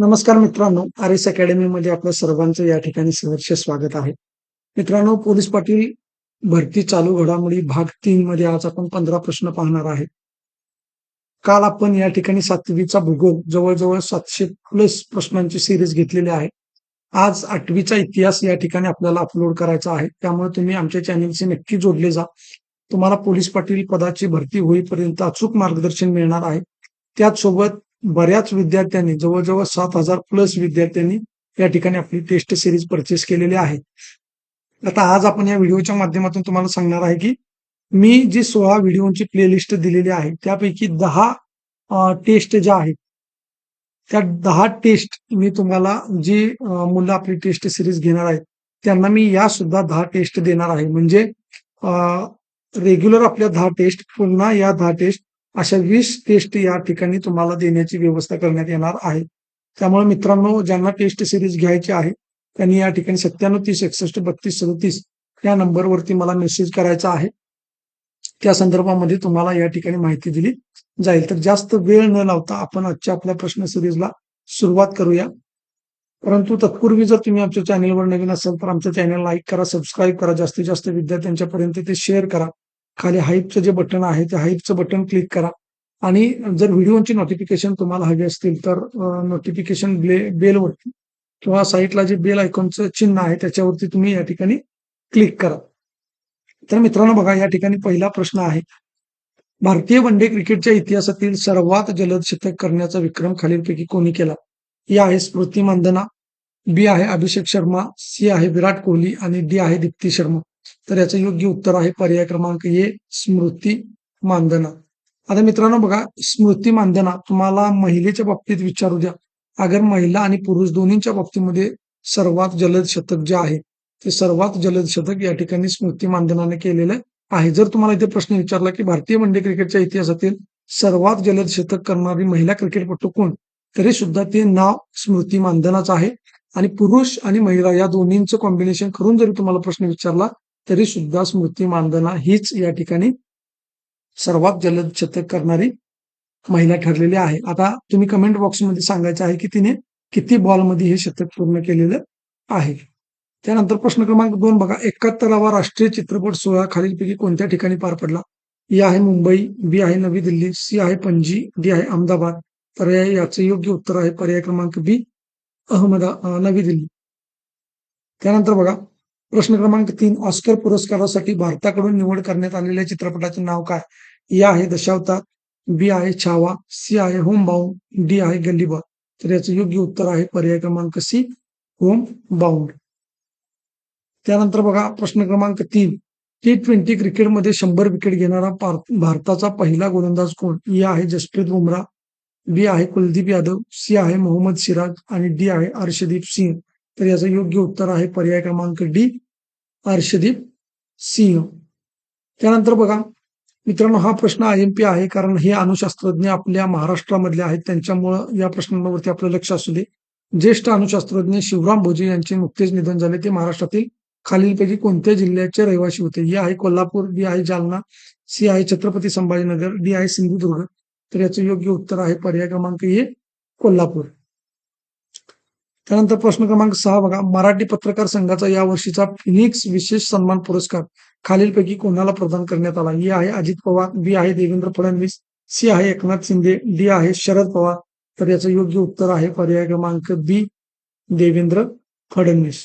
नमस्कार मित्रांनो आर एसमध्ये आपल्या सर्वांचं या ठिकाणी सहर्ष स्वागत आहे. मित्रांनो पोलीस पाटील भरती चालू घडामोडी भाग तीन मध्ये आज आपण पंधरा प्रश्न पाहणार आहे. काल आपण या ठिकाणी सातवीचा भूगोल जवळजवळ सातशे प्लस प्रश्नांची सिरीज घेतलेली आहे. आज आठवीचा इतिहास या ठिकाणी आपल्याला अपलोड करायचा आहे. त्यामुळे तुम्ही आमच्या चॅनेलशी नक्की जोडले जा. तुम्हाला पोलीस पाटील पदाची भरती होईपर्यंत अचूक मार्गदर्शन मिळणार आहे. त्याचसोबत बऱ्याच विद्यार्थ्यांनी जवळजवळ सात हजार प्लस विद्यार्थ्यांनी या ठिकाणी आपली टेस्ट सिरीज परचेस केलेली आहे. आता आज आपण या व्हिडिओच्या माध्यमातून तुम्हाला सांगणार आहे की मी जी सोळा व्हिडिओची प्लेलिस्ट दिलेली आहे त्यापैकी दहा टेस्ट ज्या आहेत त्या दहा टेस्ट मी तुम्हाला जी मुलं आपली टेस्ट सिरीज घेणार आहेत त्यांना मी या सुद्धा दहा टेस्ट देणार आहे. म्हणजे रेग्युलर आपल्या दहा टेस्ट पुन्हा या दहा टेस्ट अशा वीस टेस्ट या ठिकाणी तुम्हाला देण्याची व्यवस्था करण्यात येणार आहे. त्यामुळे मित्रांनो ज्यांना टेस्ट सिरीज घ्यायची आहे त्यांनी या ठिकाणी सत्त्याण्णव तीस एकसष्ट बत्तीस सदतीस या नंबरवरती मला मेसेज करायचा आहे. त्या संदर्भामध्ये तुम्हाला या ठिकाणी माहिती दिली जाईल. तर जास्त वेळ न लावता आपण आजच्या आपल्या प्रश्न सिरीजला सुरुवात करूया. परंतु तत्पूर्वी जर तुम्ही आमच्या चॅनेलवर नवीन असाल तर आमच्या चॅनल लाईक करा सबस्क्राईब करा. जास्तीत जास्त विद्यार्थ्यांच्या पर्यंत ते शेअर करा. खाली हाईपचं जे बटन आहे त्या हाईपचं बटन क्लिक करा. आणि जर व्हिडिओची नोटिफिकेशन तुम्हाला हवी असतील तर नोटिफिकेशन बेलवरती किंवा साईटला जे बेल आयकॉनचं चिन्ह आहे त्याच्यावरती तुम्ही या ठिकाणी क्लिक करा. तर मित्रांनो बघा या ठिकाणी पहिला प्रश्न आहे. भारतीय वनडे क्रिकेटच्या इतिहासातील सर्वात जलद शतक करण्याचा विक्रम खालीलपैकी कोणी केला? ए आहे स्मृती मानधना बी आहे अभिषेक शर्मा सी आहे विराट कोहली आणि डी आहे दीप्ती शर्मा. तर याचं योग्य उत्तर आहे पर्याय क्रमांक ए स्मृती मानधना. आता मित्रांनो बघा स्मृती मानधना तुम्हाला महिलेच्या बाबतीत विचारू द्या. अगर महिला आणि पुरुष दोन्हीच्या बाबतीमध्ये सर्वात जलद शतक जे आहे ते सर्वात जलद शतक या ठिकाणी स्मृती मानधनाने केलेलं आहे. जर तुम्हाला इथे प्रश्न विचारला की भारतीय वनडे क्रिकेटच्या इतिहासातील सर्वात जलद शतक करणारी महिला क्रिकेटपटू कोण? तरी सुद्धा ते नाव स्मृती मानधनाचं आहे. आणि पुरुष आणि महिला या दोन्हींचं कॉम्बिनेशन करून जरी तुम्हाला प्रश्न विचारला तरी सुद्धा स्मृती मानधना हीच या ठिकाणी सर्वात जलद शतक करणारी महिला ठरलेली आहे. आता तुम्ही कमेंट बॉक्समध्ये सांगायचं आहे की तिने किती बॉलमध्ये हे शतक पूर्ण केलेलं आहे? त्यानंतर प्रश्न क्रमांक दोन बघा. एकाहत्तरावा राष्ट्रीय चित्रपट सोहळा खालीलपैकी कोणत्या ठिकाणी पार पडला? ए आहे मुंबई बी आहे नवी दिल्ली सी आहे पणजी डी आहे अहमदाबाद. पर्याय याचे योग्य उत्तर आहे पर्याय क्रमांक बी अहमदा नवी दिल्ली. त्यानंतर बघा. प्रश्न क्रमांक तीन ऑस्कर पुरस्कारासाठी भारताकडून निवड करण्यात आलेल्या चित्रपटाचे नाव काय? ए आहे दशावतार बी आहे छावा सी आहे होम बाउंड डी आहे गल्लीबॉय तर याचं योग्य उत्तर आहे पर्याय क्रमांक सी होम बाउंड त्यानंतर बघा प्रश्न क्रमांक तीन. टी ट्वेंटी क्रिकेटमध्ये शंभर विकेट घेणारा भारताचा पहिला गोलंदाज कोण? ए आहे जसप्रीत बुमराह बी आहे कुलदीप यादव सी आहे मोहम्मद सिराज आणि डी आहे अर्षदीप सिंह. तर याचं योग्य उत्तर आहे पर्याय क्रमांक डी अर्षदीप सिंह. त्यानंतर बघा मित्रांनो हा प्रश्न आय एम पी आहे कारण हे अणुशास्त्रज्ञ आपल्या महाराष्ट्रामधले आहेत. त्यांच्यामुळं या प्रश्नांवरती आपलं लक्ष असू दे. ज्येष्ठ अणुशास्त्रज्ञ शिवराम भोजे यांचे नुकतेच निधन झाले. ते महाराष्ट्रातील खालीलपैकी कोणत्या जिल्ह्याचे रहिवासी होते? हे आहे कोल्हापूर बी आहे जालना सी आहे छत्रपती संभाजीनगर डी आहे सिंधुदुर्ग. तर याचं योग्य उत्तर आहे पर्याय क्रमांक ए कोल्हापूर. त्यानंतर प्रश्न क्रमांक सहा बघा. मराठी पत्रकार संघाचा या वर्षीचा फिनिक्स विशेष सन्मान पुरस्कार खालीलपैकी कोणाला प्रदान करण्यात आला? ए आहे अजित पवार बी आहे देवेंद्र फडणवीस सी आहे एकनाथ शिंदे डी आहे शरद पवार. तर याचं योग्य उत्तर आहे पर्याय क्रमांक बी देवेंद्र फडणवीस.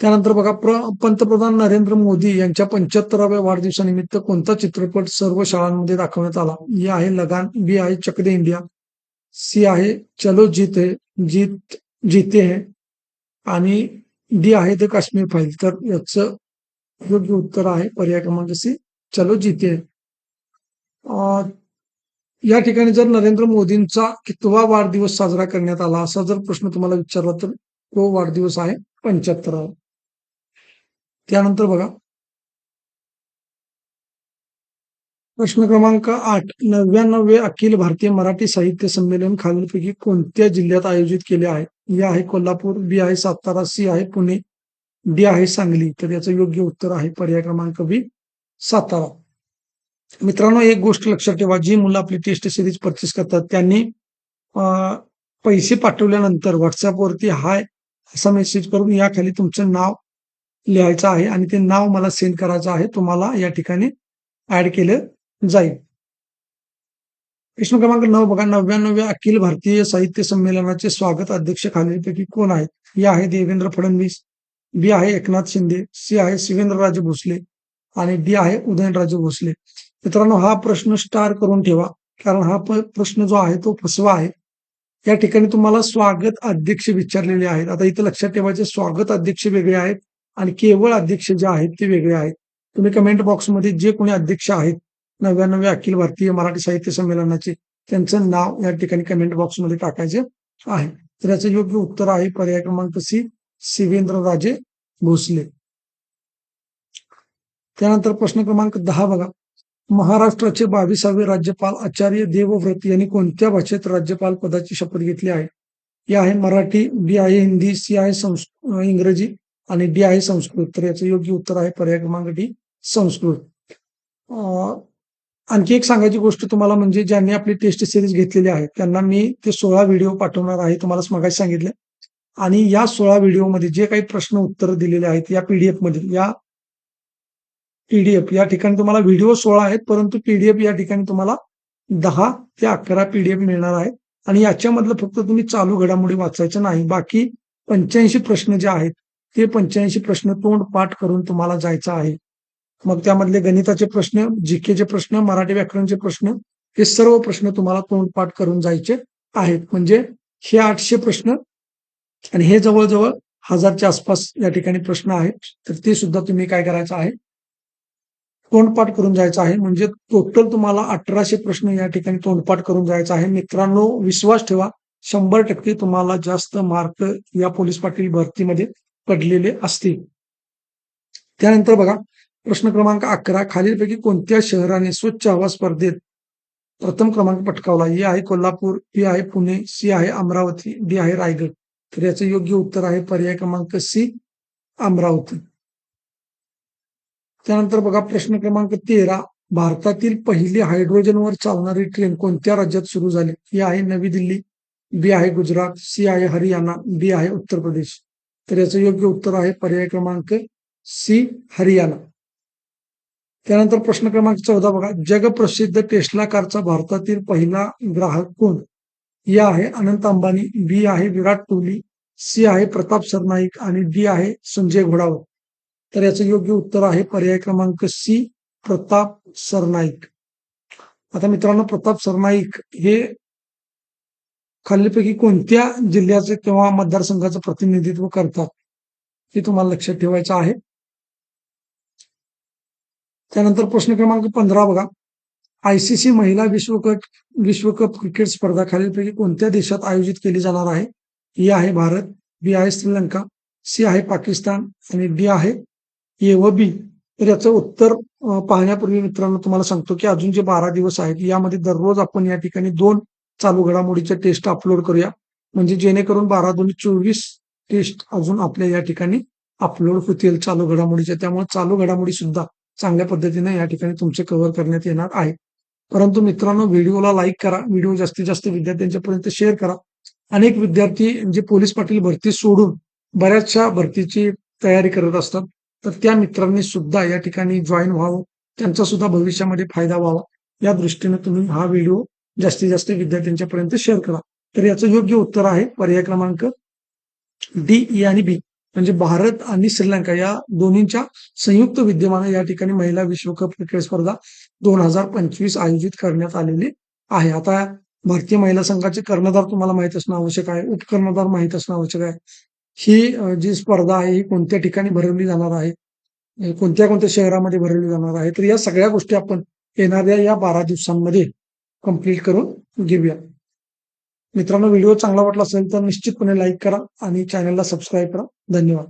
त्यानंतर बघा प्र- पंतप्रधान नरेंद्र मोदी यांच्या पंच्याहत्तराव्या वाढदिवसानिमित्त कोणता चित्रपट सर्व शाळांमध्ये दाखवण्यात आला? ए आहे लगान बी आहे चक दे इंडिया सी आहे चलो जीत है जीत जीते है. आणि डी आहे ते काश्मीर फाईल. तर याचं योग्य उत्तर आहे पर्याय क्रमांक सी चलो जीते आहे या ठिकाणी जर नरेंद्र मोदींचा कितवा वाढदिवस साजरा करण्यात आला असा जर प्रश्न तुम्हाला विचारला तर तो वाढदिवस आहे पंच्याहत्तरावा. त्यानंतर बघा प्रश्न क्रमांक आठ नव्याण्णवे अखिल भारतीय मराठी साहित्य संमेलन खालीलपैकी कोणत्या जिल्ह्यात आयोजित केले आहे? ए आहे कोल्हापूर बी आहे सातारा सी आहे पुणे डी आहे सांगली. तर याचं योग्य उत्तर आहे पर्याय क्रमांक बी सातारा. मित्रांनो एक गोष्ट लक्षात ठेवा. जी मुलं आपली टेस्ट सिरीज परचेस करतात त्यांनी पैसे पाठवल्यानंतर व्हॉट्सअपवरती हाय असा मेसेज करून या खाली तुमचं नाव लिहायचं आहे आणि ते नाव मला सेंड करायचं आहे. तुम्हाला या ठिकाणी ऍड केलं जाईल. प्रश्न क्रमांक नऊ बघा नव्याण्णव्या अखिल भारतीय साहित्य संमेलनाचे स्वागत अध्यक्ष खालीलपैकी कोण आहेत? या आहे देवेंद्र फडणवीस बी आहे एकनाथ शिंदे सी आहे शिवेंद्रराजे भोसले आणि डी आहे उदयनराजे भोसले. मित्रांनो हा प्रश्न स्टार करून ठेवा कारण हा प्रश्न जो आहे तो फसवा आहे. या ठिकाणी तुम्हाला स्वागत अध्यक्ष विचारलेले आहेत. आता इथं लक्षात ठेवायचे स्वागत अध्यक्ष वेगळे आहेत आणि केवळ अध्यक्ष जे आहेत ते वेगळे आहेत. तुम्ही कमेंट बॉक्समध्ये जे कोणी अध्यक्ष आहेत नव्याण्णव्या अखिल भारतीय मराठी साहित्य संमेलनाचे त्यांचं नाव या ठिकाणी कमेंट बॉक्समध्ये टाकायचे आहे. तर याचं योग्य उत्तर आहे पर्याय क्रमांक सी शिवेंद्रराजे भोसले. त्यानंतर प्रश्न क्रमांक दहा बघा. महाराष्ट्राचे बावीसावे राज्यपाल आचार्य देवव्रत यांनी कोणत्या भाषेत राज्यपाल पदाची शपथ घेतली आहे? हे आहे मराठी बी आहे हिंदी सी आहे इंग्रजी आणि डी आहे संस्कृत. तर याचं योग्य उत्तर आहे पर्याय क्रमांक डी संस्कृत. अं, आणखी एक सांगायची गोष्ट तुम्हाला म्हणजे ज्यांनी आपली टेस्ट सिरीज घेतलेली आहे त्यांना मी ते सोळा व्हिडिओ पाठवणार आहे तुम्हाला मगाशी सांगितले. आणि या सोळा व्हिडिओमध्ये जे काही प्रश्न उत्तर दिलेले आहेत या पीडीएफमध्ये या पीडीएफ या ठिकाणी तुम्हाला व्हिडिओ सोळा आहेत परंतु पीडीएफ या ठिकाणी तुम्हाला दहा ते अकरा पीडीएफ मिळणार आहेत. आणि याच्यामधलं फक्त तुम्ही चालू घडामोडी वाचायचं नाही बाकी पंच्याऐंशी प्रश्न जे आहेत ते पंच्याऐंशी प्रश्न तोंड पाठ करून तुम्हाला जायचं आहे. मग त्यामधले गणिताचे प्रश्न जीकेचे प्रश्न मराठी व्याकरणचे प्रश्न हे सर्व प्रश्न तुम्हाला तोंडपाठ करून जायचे आहेत. म्हणजे हे आठशे प्रश्न आणि हे जवळजवळ हजारच्या आसपास या ठिकाणी प्रश्न आहेत. तर ते सुद्धा तुम्ही काय करायचं आहे? तोंडपाठ करून जायचं आहे. म्हणजे टोटल तुम्हाला अठराशे प्रश्न या ठिकाणी तोंडपाठ करून जायचं आहे. मित्रांनो विश्वास ठेवा. शंभर टक्के तुम्हाला जास्त मार्क या पोलीस पाटील भरतीमध्ये पडलेले असतील. त्यानंतर बघा प्रश्न क्रमांक अकरा खालीलपैकी कोणत्या शहराने स्वच्छ हवा स्पर्धेत प्रथम क्रमांक पटकावला? ए आहे कोल्हापूर बी आहे पुणे सी आहे अमरावती डी आहे रायगड. तर याचं योग्य उत्तर आहे पर्याय क्रमांक सी अमरावती. त्यानंतर बघा प्रश्न क्रमांक तेरा भारतातील पहिली हायड्रोजनवर चालणारी ट्रेन कोणत्या राज्यात सुरू झाली? ही आहे नवी दिल्ली बी आहे गुजरात सी आहे हरियाणा डी आहे उत्तर प्रदेश. तर याचं योग्य उत्तर आहे पर्याय क्रमांक सी हरियाणा. त्यानंतर प्रश्न क्रमांक चौदा बघा. जगप्रसिद्ध टेस्ला कारचा भारतातील पहिला ग्राहक कोण? ए आहे अनंत अंबानी बी आहे विराट कोहली सी आहे प्रताप सरनाईक आणि डी आहे संजय घोडावत. तर याचं योग्य उत्तर आहे पर्याय क्रमांक सी प्रताप सरनाईक. आता मित्रांनो प्रताप सरनाईक हे खालीलपैकी कोणत्या जिल्ह्याचे किंवा मतदारसंघाचं प्रतिनिधित्व करतात हे तुम्हाला लक्षात ठेवायचं आहे. त्यानंतर प्रश्न क्रमांक पंधरा बघा. आयसीसी महिला विश्वकप विश्वकप क्रिकेट स्पर्धा खालीलपैकी कोणत्या देशात आयोजित केली जाणार आहे? ही आहे भारत बी आहे श्रीलंका सी आहे पाकिस्तान आणि डी आहे ए व बी. तर याचं उत्तर पाहण्यापूर्वी मित्रांनो तुम्हाला सांगतो की अजून जे बारा दिवस आहेत यामध्ये दररोज आपण या ठिकाणी दोन चालू घडामोडीच्या टेस्ट अपलोड करूया. म्हणजे जेणेकरून बारा दोन चोवीस टेस्ट अजून आपल्या या ठिकाणी अपलोड होतील चालू घडामोडीच्या त्यामुळे चालू घडामोडी सुद्धा चांगल्या पद्धतीने या ठिकाणी तुमचे कव्हर करण्यात येणार आहे. परंतु मित्रांनो व्हिडिओला लाईक करा. व्हिडिओ जास्तीत जास्त विद्यार्थ्यांच्यापर्यंत शेअर करा. अनेक विद्यार्थी जे पोलीस पाटील भरती सोडून बऱ्याचशा भरतीची तयारी करत असतात. तर त्या मित्रांनी सुद्धा या ठिकाणी जॉईन व्हावं. त्यांचा सुद्धा भविष्यामध्ये फायदा व्हावा. या दृष्टीने तुम्ही हा व्हिडिओ जास्तीत जास्त विद्यार्थ्यांच्यापर्यंत शेअर करा. तर याचं योग्य उत्तर आहे पर्याय क्रमांक डी ई आणि बी. म्हणजे भारत आणि श्रीलंका या दोन्हींच्या संयुक्त विद्यमाने या ठिकाणी महिला विश्वकप क्रिकेट स्पर्धा दोन हजार पंचवीस आयोजित करण्यात आलेली आहे. आता भारतीय महिला संघाचे कर्णधार तुम्हाला माहीत असणं आवश्यक आहे. उपकर्णधार माहीत असणं आवश्यक आहे. ही जी स्पर्धा आहे ही कोणत्या ठिकाणी भरवली जाणार आहे? कोणत्या कोणत्या शहरामध्ये भरवली जाणार आहे? तर या सगळ्या गोष्टी आपण येणाऱ्या या बारा दिवसांमध्ये कंप्लीट करून घेऊया. मित्रांनो व्हिडिओ चांगला वाटला असेल तर निश्चितपणे लाईक करा आणि चॅनलला सबस्क्राईब करा. धन्यवाद.